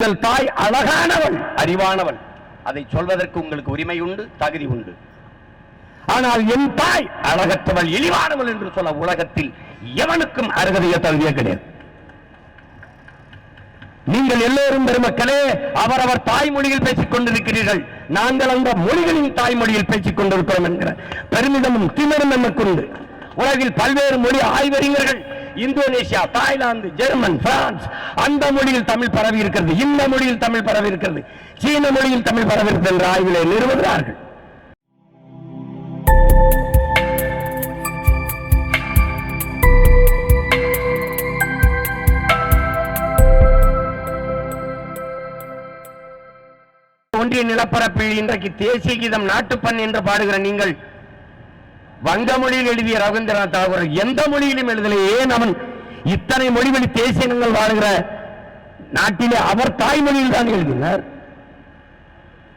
உங்கள் தாய் அழகானவள். அறிவானவள். அதை சொல்வதற்கு உங்களுக்கு உரிமை உண்டு தகுதி உண்டு. ஆனால் என் தாய் அழகற்றவள் இழிவானவள் என்று சொல்ல உலகத்தில் எவனுக்கும் அருகதைய தகுதியே கிடையாது. நீங்கள் எல்லோரும் பெருமக்களே அவரவர் தாய்மொழியில் பேசிக் கொண்டிருக்கிறீர்கள். நாங்கள் அந்த மொழிகளின் தாய்மொழியில் பேசிக் கொண்டிருக்கிறோம் என்கிற பெருமிதமும் திமிரும் நமக்கு உண்டு. உலகில் பல்வேறு மொழி ஆய்வறிஞர்கள் இந்தோனேஷியா தாய்லாந்து ஜெர்மன் பிரான்ஸ். அந்த மொழியில் தமிழ் பரவி இருக்கிறது இந்த மொழியில் தமிழ் பரவி இருக்கிறது சீன மொழியில் தமிழ் பரவி இருக்கிறது என்ற ஆய்விலே நிறுவுகிறார்கள். ஒன்றிய நிலப்பரப்பில் இன்றைக்கு தேசிய கீதம் நாட்டுப்பண் என்று பாடுகிற நீங்கள் வங்க மொழியில் எழுதிய ரவீந்திரநாத் தாகூர் எந்த மொழியிலும் எழுதலை ஏன் அவன் இத்தனை மொழிவழி தேசியங்கள் வாழ்கிற நாட்டிலே அவர் தாய்மொழியில் தான் எழுதினார்.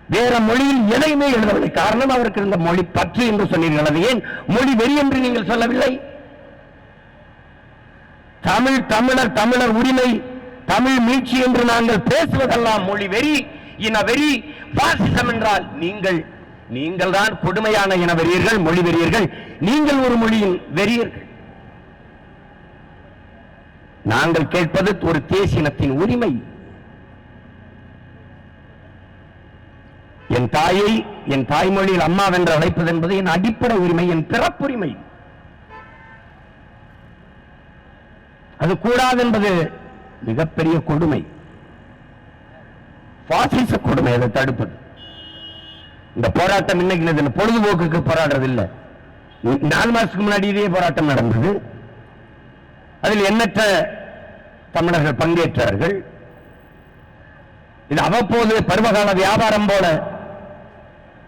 வேற மொழியில் எதையுமே எழுதவில்லை. காரணம் அவருக்கு இருந்த மொழி பற்று என்று சொன்னீர்கள். அது ஏன்? மொழி வெறி என்று நீங்கள் சொல்லவில்லை. தமிழ் தமிழர் தமிழர் உரிமை தமிழ் மீட்சி என்று நாங்கள் பேசுவதெல்லாம் மொழி வெறி இன வெறி பாசிசம் என்றால் நீங்கள் நீங்கள் தான் கொடுமையான இன வெறியர்கள் மொழி வெறியர்கள். நீங்கள் ஒரு மொழியின் வெறியர்கள் நாங்கள் கேட்பது ஒரு தேசினத்தின் உரிமை. என் தாயை என் தாய்மொழியில் அம்மா வென்று அழைப்பது என்பது என் அடிப்படை உரிமை என் பிறப்புரிமை. அது கூடாது என்பது மிகப்பெரிய கொடுமை. பாசிச கொடுமை அதை தடுப்பது. இந்த போராட்டம் இன்னைக்கு இது பொழுதுபோக்குக்கு போராடுறது இல்லை நாலு மாசத்துக்கு முன்னாடி இதே போராட்டம் நடந்தது. அதில் எண்ணற்ற தமிழர்கள் பங்கேற்றார்கள். இது அவ்வப்போது பருவகால வியாபாரம் போல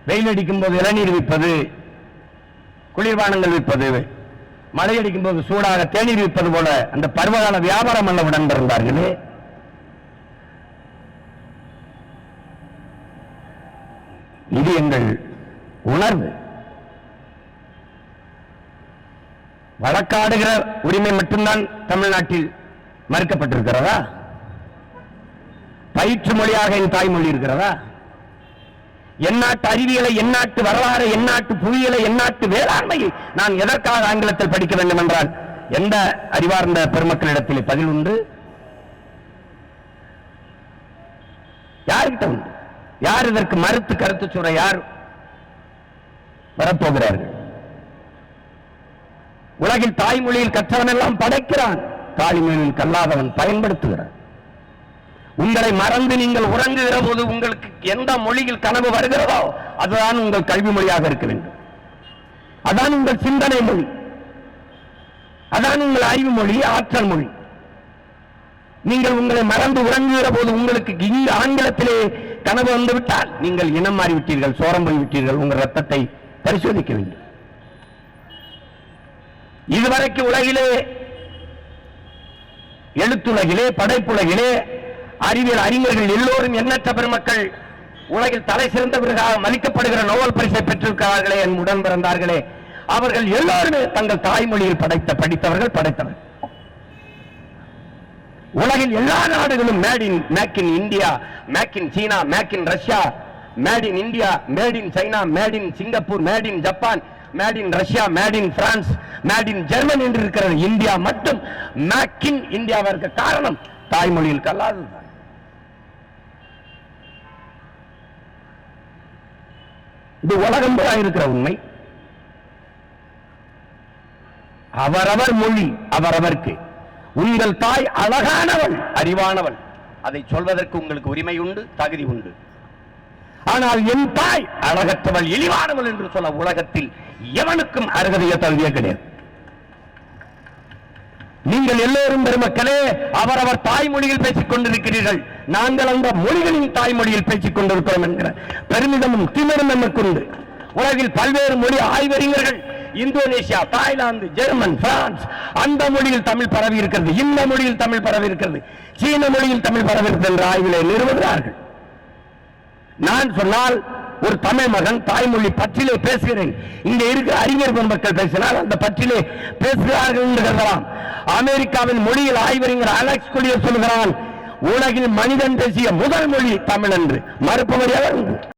வெயில் அடிக்கும் போது இளநீர் விற்பது குளிர்பானங்கள் விற்பது மழை அடிக்கும் போது சூடாக தேநீர் விற்பது போல அந்த பருவகால வியாபாரம் அல்ல உடன்பிறந்தார்களே. இது எங்கள் உணர்வு. வழக்காடுகிற உரிமை மட்டும்தான் தமிழ்நாட்டில் மறுக்கப்பட்டிருக்கிறதா? பயிற்று மொழியாக என் தாய்மொழி இருக்கிறதா? எந்நாட்டு அறிவியலை எந்நாட்டு வரலாறு எந்நாட்டு புவியியலை எந்நாட்டு வேளாண்மையை நான் எதற்காக ஆங்கிலத்தில் படிக்க வேண்டும் என்றால் எந்த அறிவார்ந்த பெருமக்களிடத்தில் பதில் உண்டு? யாருக்கிட்ட உண்டு? யார் இதற்கு மறுத்து கருத்து சொல்ற யார்? வரப்போகிறார்கள். உலகில் தாய்மொழியில் கற்றவன் எல்லாம் படைக்கிறான். தாய்மொழியில் கல்லாதவன் பயன்படுத்துகிறான். உங்களை மறந்து நீங்கள் உறங்குகிற போது உங்களுக்கு எந்த மொழியில் கனவு வருகிறதோ அதுதான் உங்கள் கல்வி மொழியாக இருக்க வேண்டும். அதான் உங்கள் சிந்தனை மொழி. அதான் உங்கள் அறிவு மொழி ஆற்றல் மொழி. நீங்கள் உங்களை மறந்து உறங்குகிற போது உங்களுக்கு இங்கு ஆங்கிலத்திலே கனவு வந்துவிட்டால் நீங்கள் இனம் மாறிவிட்டீர்கள் சோரம் போய் விட்டீர்கள் உங்கள் ரத்தத்தை பரிசோதிக்க வேண்டும். இதுவரைக்கு உலகிலே எழுத்துலகிலே படைப்புலகிலே அறிவியல் அறிஞர்கள் எல்லோரும் எண்ணற்ற பெருமக்கள் உலகில் தலை சிறந்தவர்களாக மதிக்கப்படுகிற நோபல் பரிசை பெற்றிருக்கிறார்களே என் உடன் பிறந்தார்களே. அவர்கள் எல்லோருமே தங்கள் தாய்மொழியில் படைத்த படித்தவர்கள் படைத்தவர்கள். உலகில் எல்லா நாடுகளும் made in make in India make in China make in Russia made in India made in China made in Singapore made in Japan made in Russia made in France made in German என்று இருக்கிறது India மட்டும் make in இந்தியாவிற்கு இருக்க காரணம் தாய்மொழியில் கல்லாததுதான் இது உலகம் இருக்கிற உண்மை அவரவர் மொழி அவரவர்க்கு உங்கள் தாய் அழகானவள் அறிவானவள். அதை சொல்வதற்கு உங்களுக்கு உரிமை உண்டு தகுதி உண்டு. ஆனால் என் தாய் அழகற்றவள் இழிவானவள் என்று சொல்ல உலகத்தில் எவனுக்கும் அருகதைய தகுதியே கிடையாது. நீங்கள் எல்லோரும் பெருமக்களே அவரவர் தாய்மொழியில் பேசிக் கொண்டிருக்கிறீர்கள். நாங்கள் அந்த மொழிகளின் தாய்மொழியில் பேசிக் கொண்டிருக்கிறோம் என்கிற பெருமிதமும் திமிரும் நமக்கு உண்டு. உலகில் பல்வேறு மொழி ஆய்வறிஞர்கள் இந்தோனேஷியா தாய்லாந்து ஜெர்மன் பிரான்ஸ். அந்த மொழியில் தமிழ் பரவி இருக்கிறது. இந்த மொழியில் தமிழ் பரவி இருக்கிறது. சீன மொழியில் தமிழ் பரவி இருக்கிறது என்ற ஆய்விலே நிறுவுகிறார்கள். நான் சொன்னால் ஒரு தமிழ் மகன் தாய்மொழி பற்றிலே பேசுகிறேன். இங்கே இருக்கிற அறிஞர் பெருமக்கள் பேசினால் அந்த பற்றிலே பேசுகிறார்கள் என்று கருதலாம். அமெரிக்காவின் மொழியில் ஆய்வறிஞர் அலெக்ஸ் கொலியர் சொல்கிறான் உலகில் மனிதன் பேசிய முதல் மொழி தமிழ் என்று. மறுப்பவர் எவர் உண்டு